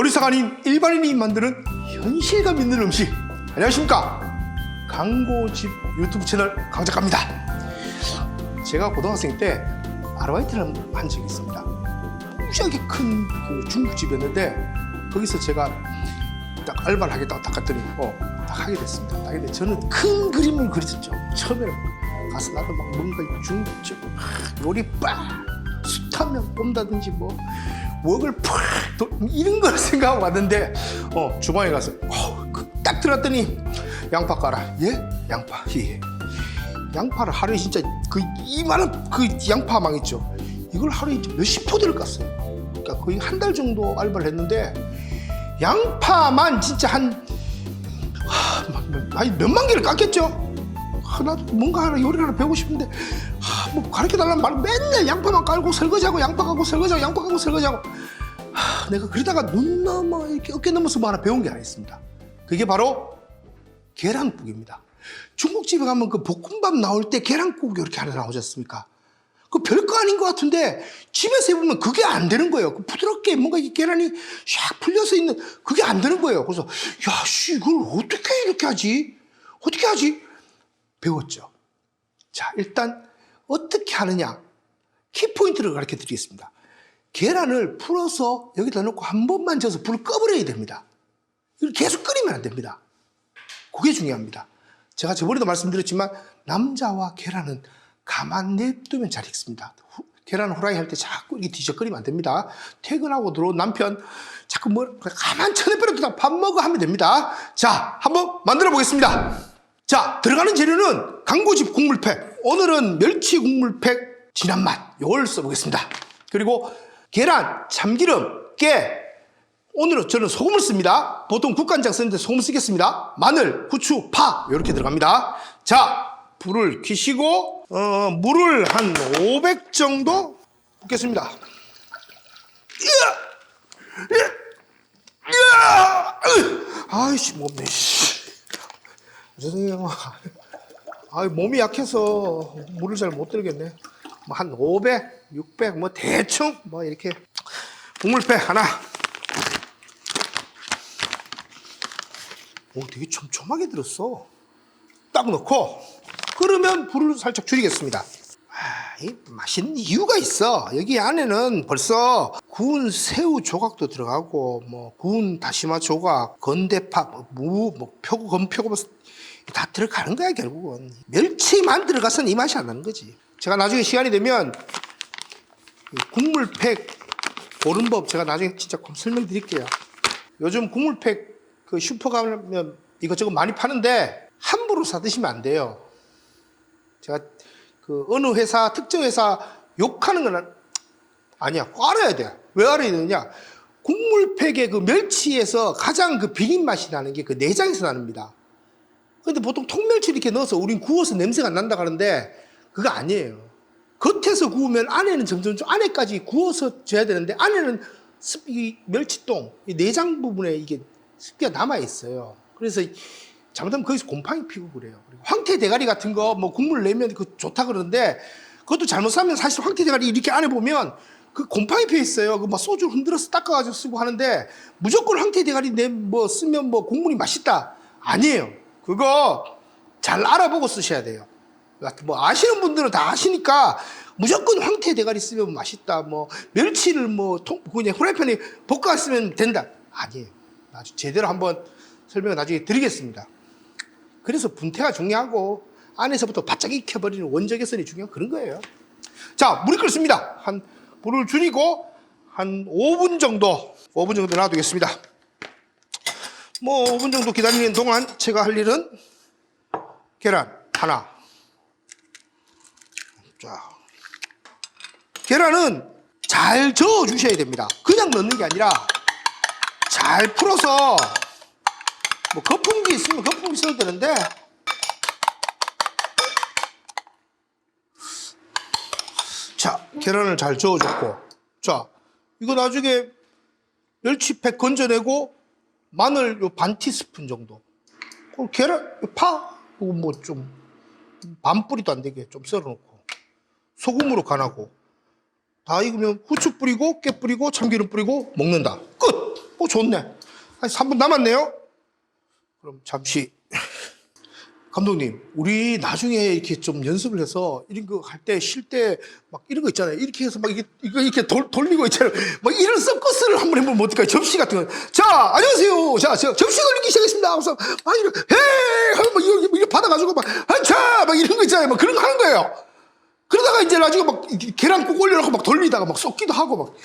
요리사가 아닌 일반인이 만드는 현실감 있는 음식. 안녕하십니까? 광고집 유튜브 채널 강작가입니다. 제가 고등학생 때 아르바이트를 한 적이 있습니다. 무지하게 큰 그 중국집이었는데 거기서 제가 딱 알바를 하겠다고 딱 갔더니 어, 딱 하게 됐습니다. 딱 했는데 저는 큰 그림을 그렸었죠. 처음에는 가서 나도 막 뭔가 중국집 막 요리 빡! 숱하면 뽐다든지 뭐 웍을 팍 도- 이런 걸 생각하고 왔는데 어 주방에 가서 어, 그딱 들었더니 양파 깔아 예? 양파. 예 양파를 하루에 진짜 그 이만한 그 양파망 있죠. 이걸 하루에 몇십 포대를 깠어요. 그러니까 거의 한 달 정도 알바를 했는데 양파만 진짜 한 하, 막, 막, 아니 몇만 개를 깠겠죠? 하나 뭔가 하나 요리를 하나 배우고 싶은데 하, 뭐 가르쳐 달라는 말 맨날 양파만 깔고 설거지하고 양파 깔고 설거지하고 양파 깔고 설거지하고 하, 내가 그러다가 눈 넘어 이렇게 어깨 넘어서 뭐 하나 배운 게 하나 있습니다 그게 바로 계란국입니다 중국집에 가면 그 볶음밥 나올 때 계란국 이렇게 하나 나오지 않습니까 그 별거 아닌 것 같은데 집에서 해보면 그게 안 되는 거예요. 그 부드럽게 뭔가 이 계란이 샥 풀려서 있는 그게 안 되는 거예요. 그래서 야, 씨, 이걸 어떻게 이렇게 하지? 어떻게 하지? 배웠죠. 자, 일단 어떻게 하느냐? 키포인트를 가르쳐 드리겠습니다. 계란을 풀어서 여기다 넣고 한 번만 져서 불을 꺼버려야 됩니다. 계속 끓이면 안 됩니다. 그게 중요합니다. 제가 저번에도 말씀드렸지만 남자와 계란은 가만 냅두면 잘 익습니다. 후- 계란 후라이 할 때 자꾸 이렇게 뒤적거리면 안 됩니다. 퇴근하고 들어온 남편 자꾸 뭐 가만 쳐내버려두다 밥 먹어 하면 됩니다. 자, 한번 만들어 보겠습니다. 자, 들어가는 재료는 강고집 국물팩. 오늘은 멸치 국물팩 진한 맛. 이걸 써보겠습니다. 그리고 계란, 참기름, 깨, 오늘은 저는 소금을 씁니다. 보통 국간장 쓰는데 소금 쓰겠습니다. 마늘, 후추, 파 이렇게 들어갑니다. 자, 불을 켜시고 어, 물을 한 500 정도 붓겠습니다. 아이씨 몸네. 씨. 죄송해요. 아, 몸이 약해서 물을 잘 못 들겠네. 뭐 한 500, 600, 뭐 대충 뭐 이렇게 국물팩 하나. 오, 되게 촘촘하게 들었어. 딱 넣고 그러면 불을 살짝 줄이겠습니다. 아, 이 맛있는 이유가 있어. 여기 안에는 벌써 구운 새우 조각도 들어가고 뭐 구운 다시마 조각, 건대파, 뭐 무, 뭐 표고, 건표고 뭐 다 들어가는 거야 결국은. 멸치만 들어가서는 이 맛이 안 나는 거지. 제가 나중에 시간이 되면 이 국물팩 고른 법 제가 나중에 진짜 꼭 설명드릴게요. 요즘 국물팩 그 슈퍼 가면 이것저것 많이 파는데 함부로 사 드시면 안 돼요. 제가 그 어느 회사 특정 회사 욕하는 건 아- 아니야. 꼭 알아야 돼. 왜 알아야 되느냐? 국물팩의 그 멸치에서 가장 그 비린 맛이 나는 게 그 내장에서 납니다. 근데 보통 통멸치 이렇게 넣어서 우린 구워서 냄새가 안 난다 하는데 그거 아니에요. 겉에서 구우면 안에는 점점 좀 안에까지 구워서 줘야 되는데 안에는 습, 이 멸치똥, 이 내장 부분에 이게 습기가 남아 있어요. 그래서 이- 잘못하면 거기서 곰팡이 피고 그래요. 황태 대가리 같은 거 뭐 국물 내면 그 좋다 그러는데 그것도 잘못 사면 사실 황태 대가리 이렇게 안에 보면 그 곰팡이 피어 있어요. 그 막 소주 흔들어서 닦아가지고 쓰고 하는데 무조건 황태 대가리 내 뭐 쓰면 뭐 국물이 맛있다 아니에요. 그거 잘 알아보고 쓰셔야 돼요. 뭐 아시는 분들은 다 아시니까 무조건 황태 대가리 쓰면 맛있다. 뭐 멸치를 뭐 통, 그냥 후라이팬에 볶아 쓰면 된다. 아니에요. 나중 제대로 한번 설명을 나중에 드리겠습니다. 그래서 분태가 중요하고 안에서부터 바짝 익혀버리는 원적 개선이 중요한 그런 거예요. 자, 물이 끓습니다. 한 불을 줄이고 한 5분 정도, 5분 정도 놔두겠습니다. 뭐 5분 정도 기다리는 동안 제가 할 일은 계란 하나. 자, 계란은 잘 저어 주셔야 됩니다. 그냥 넣는 게 아니라 잘 풀어서 뭐 거품기 있으면 거품기 써도 되는데 자 계란을 잘 저어 줬고 자 이거 나중에 멸치팩 건져내고 마늘 요 반 티스푼 정도 그리고 계란 요파뭐 좀 반 뿌리도 안 되게 좀 썰어놓고 소금으로 간하고 다 익으면 후추 뿌리고 깨 뿌리고 참기름 뿌리고 먹는다 끝 어, 좋네. 한 3분 남았네요. 그럼 잠시. 감독님, 우리 나중에 이렇게 좀 연습을 해서 이런 거 할 때, 쉴 때 막 이런 거 있잖아요. 이렇게 해서 막 이게, 이거 이렇게 돌, 돌리고 있잖아요. 막 이런 서커스를 한번 해보면 어떨까요? 접시 같은 거. 자, 안녕하세요. 자, 저 접시 돌리기 시작했습니다. 그래서 막 이렇게, 헤이! 하고 막 이거, 이거 받아가지고 막, 한차! 막 이런 거 있잖아요. 막 그런 거 하는 거예요. 그러다가 이제 나중에 막 계란 꼭 올려놓고 막 돌리다가 막 썩기도 하고 막.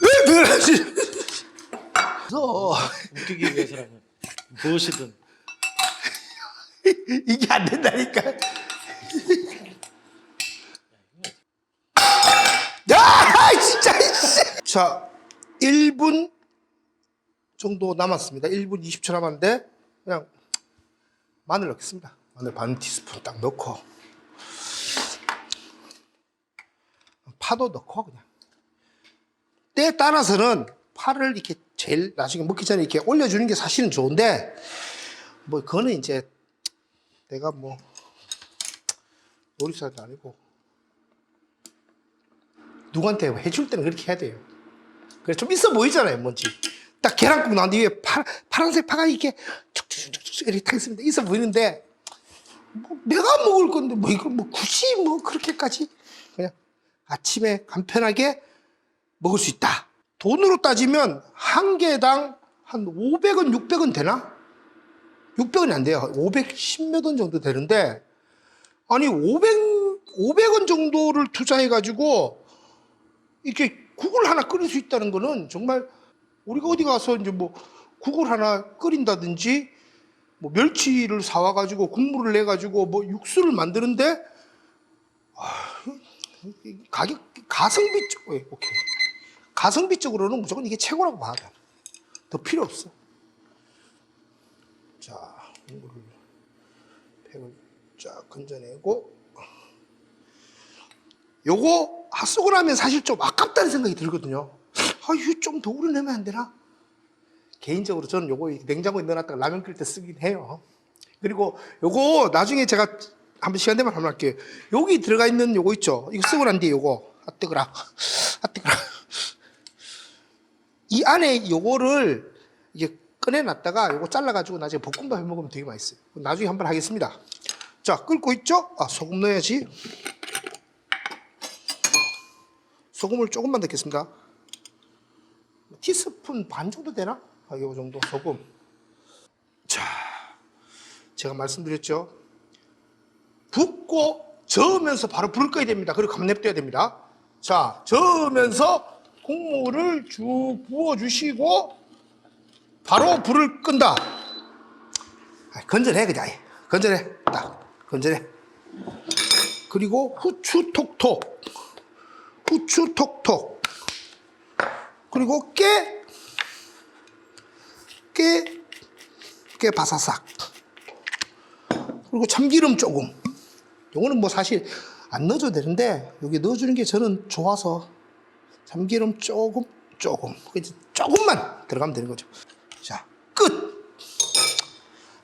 왜 그러지? 그래서 웃기기 위해서라면 무엇이든 이게 안 된다니까. 야, 진짜. 씨. 자, 1분 정도 남았습니다. 1분 20초 남았는데 그냥 마늘 넣겠습니다. 마늘 반 티스푼 딱 넣고 파도 넣고 그냥 때에 따라서는 파를 이렇게 제일 나중에 먹기 전에 이렇게 올려주는 게 사실은 좋은데 뭐 그거는 이제 내가 뭐 요리사도 아니고 누구한테 해줄 때는 그렇게 해야 돼요. 그래 좀 있어 보이잖아요, 뭔지. 딱 계란국 나온 뒤에 파, 파란색 파가 이렇게 쭉쭉쭉쭉 이렇게 타 있습니다. 있어 보이는데 뭐 내가 먹을 건데 뭐 이걸 뭐 굳이 뭐 그렇게까지 그냥 아침에 간편하게 먹을 수 있다. 돈으로 따지면 한 개당 한 500원, 600원 되나? 600원이 안 돼요. 510몇 원 정도 되는데, 아니, 500, 500원 정도를 투자해가지고, 이렇게 국을 하나 끓일 수 있다는 거는 정말 우리가 어디 가서 이제 뭐 국을 하나 끓인다든지, 뭐 멸치를 사와가지고 국물을 내가지고 뭐 육수를 만드는데, 아, 가격, 가성비 쪽, 예, 오케이. 가성비 쪽으로는 무조건 이게 최고라고 봐야 돼. 더 필요 없어. 자, 이거를 팩을 쫙 건져내고 요거 아, 쓰고 나면 사실 좀 아깝다는 생각이 들거든요. 아, 이거 좀더 우려내면 안 되나? 개인적으로 저는 요거 냉장고에 넣어놨다가 라면 끓일 때 쓰긴 해요. 그리고 요거 나중에 제가 한번 시간 되면 한번 할게요. 여기 들어가 있는 요거 있죠? 이거 쓰고 난 뒤에 요거. 아, 뜨거라. 아, 뜨거라. 이 안에 요거를 이게 꺼내놨다가 요거 잘라가지고 나중에 볶음밥 해 먹으면 되게 맛있어요. 나중에 한번 하겠습니다. 자, 끓고 있죠? 아, 소금 넣어야지. 소금을 조금만 넣겠습니다. 티스푼 반 정도 되나? 아, 요 정도 소금. 자, 제가 말씀드렸죠? 붓고 저으면서 바로 불을 꺼야 됩니다. 그리고 감 냅둬야 됩니다. 자, 저으면서 국물을 쭉 부어주시고 바로 불을 끈다. 아, 건져내 그냥 건져내 딱 건져내. 그리고 후추 톡톡, 후추 톡톡. 그리고 깨, 깨, 깨 바사삭. 그리고 참기름 조금. 요거는 뭐 사실 안 넣어줘도 되는데 여기 넣어주는 게 저는 좋아서 참기름 조금 조금 조금만 들어가면 되는 거죠. 자, 끝.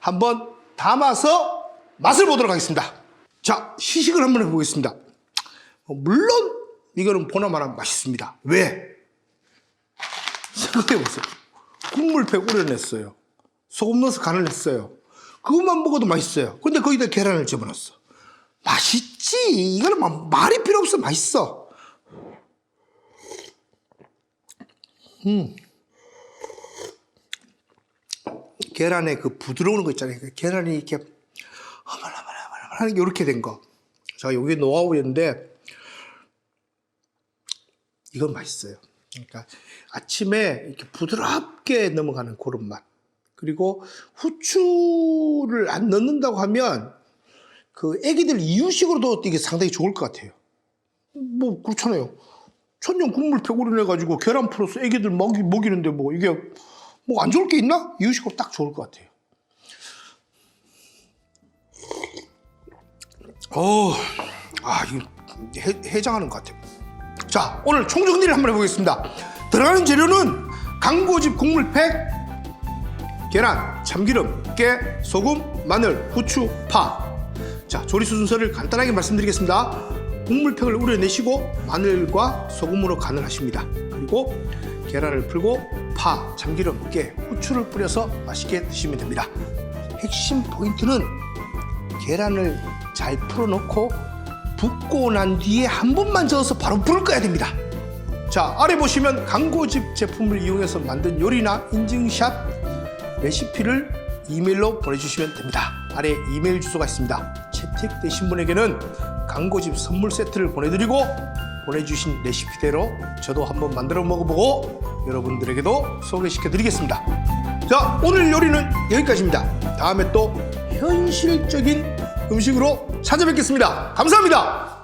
한번 담아서 맛을 보도록 하겠습니다. 자, 시식을 한번 해보겠습니다. 어, 물론 이거는 보나마나 맛있습니다. 왜? 생각해보세요. 국물팩 우려냈어요. 소금 넣어서 간을 했어요. 그것만 먹어도 맛있어요. 근데 거기다 계란을 집어넣었어. 맛있지. 이거는 막 말이 필요 없어. 맛있어. 계란의 그 부드러운 거 있잖아요. 그 계란이 이렇게 허말하말하말 하는 게 이렇게 된 거. 자, 여기 노하우였는데 이건 맛있어요. 그러니까 아침에 이렇게 부드럽게 넘어가는 그런 맛. 그리고 후추를 안 넣는다고 하면 그 애기들 이유식으로도 이게 상당히 좋을 것 같아요. 뭐 그렇잖아요. 천년 국물 팩으로 내가지고 계란 풀어서 애기들 먹이, 먹이는데 뭐 이게 뭐 안 좋을 게 있나? 이유식으로 딱 좋을 것 같아요. 어, 아, 이거 해, 해장하는 것 같아요. 자, 오늘 총정리를 한번 해보겠습니다. 들어가는 재료는 강고집 국물팩, 계란, 참기름, 깨, 소금, 마늘, 후추, 파. 자, 조리 순서를 간단하게 말씀드리겠습니다. 국물팩을 우려내시고 마늘과 소금으로 간을 하십니다. 그리고 계란을 풀고 파, 참기름, 깨, 후추를 뿌려서 맛있게 드시면 됩니다. 핵심 포인트는 계란을 잘 풀어놓고 붓고 난 뒤에 한 번만 저어서 바로 불을 꺼야 됩니다. 자 아래 보시면 광고집 제품을 이용해서 만든 요리나 인증샷 레시피를 이메일로 보내주시면 됩니다. 아래 이메일 주소가 있습니다. 채택되신 분에게는 광고집 선물 세트를 보내드리고 보내주신 레시피대로 저도 한번 만들어 먹어보고 여러분들에게도 소개시켜 드리겠습니다. 자 오늘 요리는 여기까지입니다. 다음에 또 현실적인 음식으로 찾아뵙겠습니다. 감사합니다.